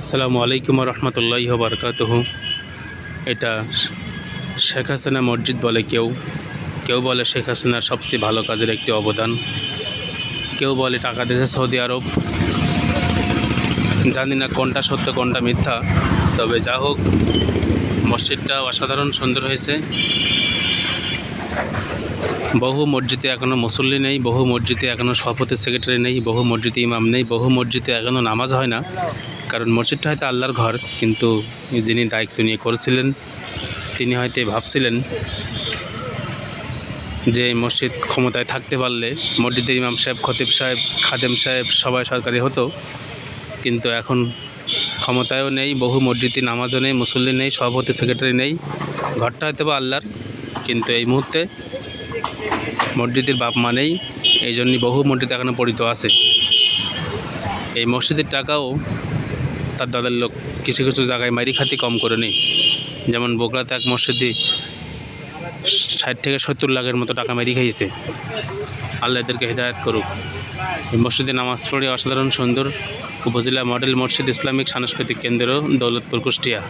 আসসালামু আলাইকুম রহমতুল্লাহ বরকাতহ এটা শেখ হাসিনা মসজিদ বলে কেউ কেউ বলে শেখ হাসিনার সবচেয়ে ভালো কাজের একটি অবদান। কেউ বলে টাকা দিয়েছে সৌদি আরব। জানি না কোনটা সত্য, কোনটা মিথ্যা, তবে যা হোক, মসজিদটা অসাধারণ সুন্দর হয়েছে। বহু মসজিদে এখনও মুসল্লি নেই, বহু মসজিদে এখনও সভাপতি, সেক্রেটারি নেই, বহু মসজিদে ইমাম নেই, বহু মসজিদে এখনও নামাজ হয় না। কারণ মসজিদটা হয়তো আল্লাহর ঘর, কিন্তু যিনি দায়িত্ব নিয়ে করেছিলেন, তিনি হয়তো ভাবছিলেন যে মসজিদ ক্ষমতায় থাকতে পারলে মসজিদের ইমাম সাহেব, খতিব সাহেব, খাদেম সাহেব সবাই সরকারি হতো। কিন্তু এখন ক্ষমতায়ও নেই, বহু মসজিদে নামাজও নেই, মুসল্লি নেই, সভাপতি, সেক্রেটারি নেই। ঘরটা হয়তো বা আল্লাহর, কিন্তু এই মুহূর্তে মসজিদের বাপ মানেই এই জন্যই বহু মসজিদ এখনও পড়িত আছে। এই মসজিদের টাকাও তার দাদার লোক কিছু কিছু জায়গায় মারি খাতি কম করে নেই যেমন বগুড়াতে এক মসজিদে ষাট থেকে সত্তর লাখের মতো টাকা মেরি খাইছে। আল্লাহ এদেরকে হেদায়ত করুক। এই মসজিদে নামাজ পড়ে অসাধারণ সুন্দর উপজেলা মডেল মসজিদ ইসলামিক সাংস্কৃতিক কেন্দ্র দৌলতপুর কুষ্টিয়া।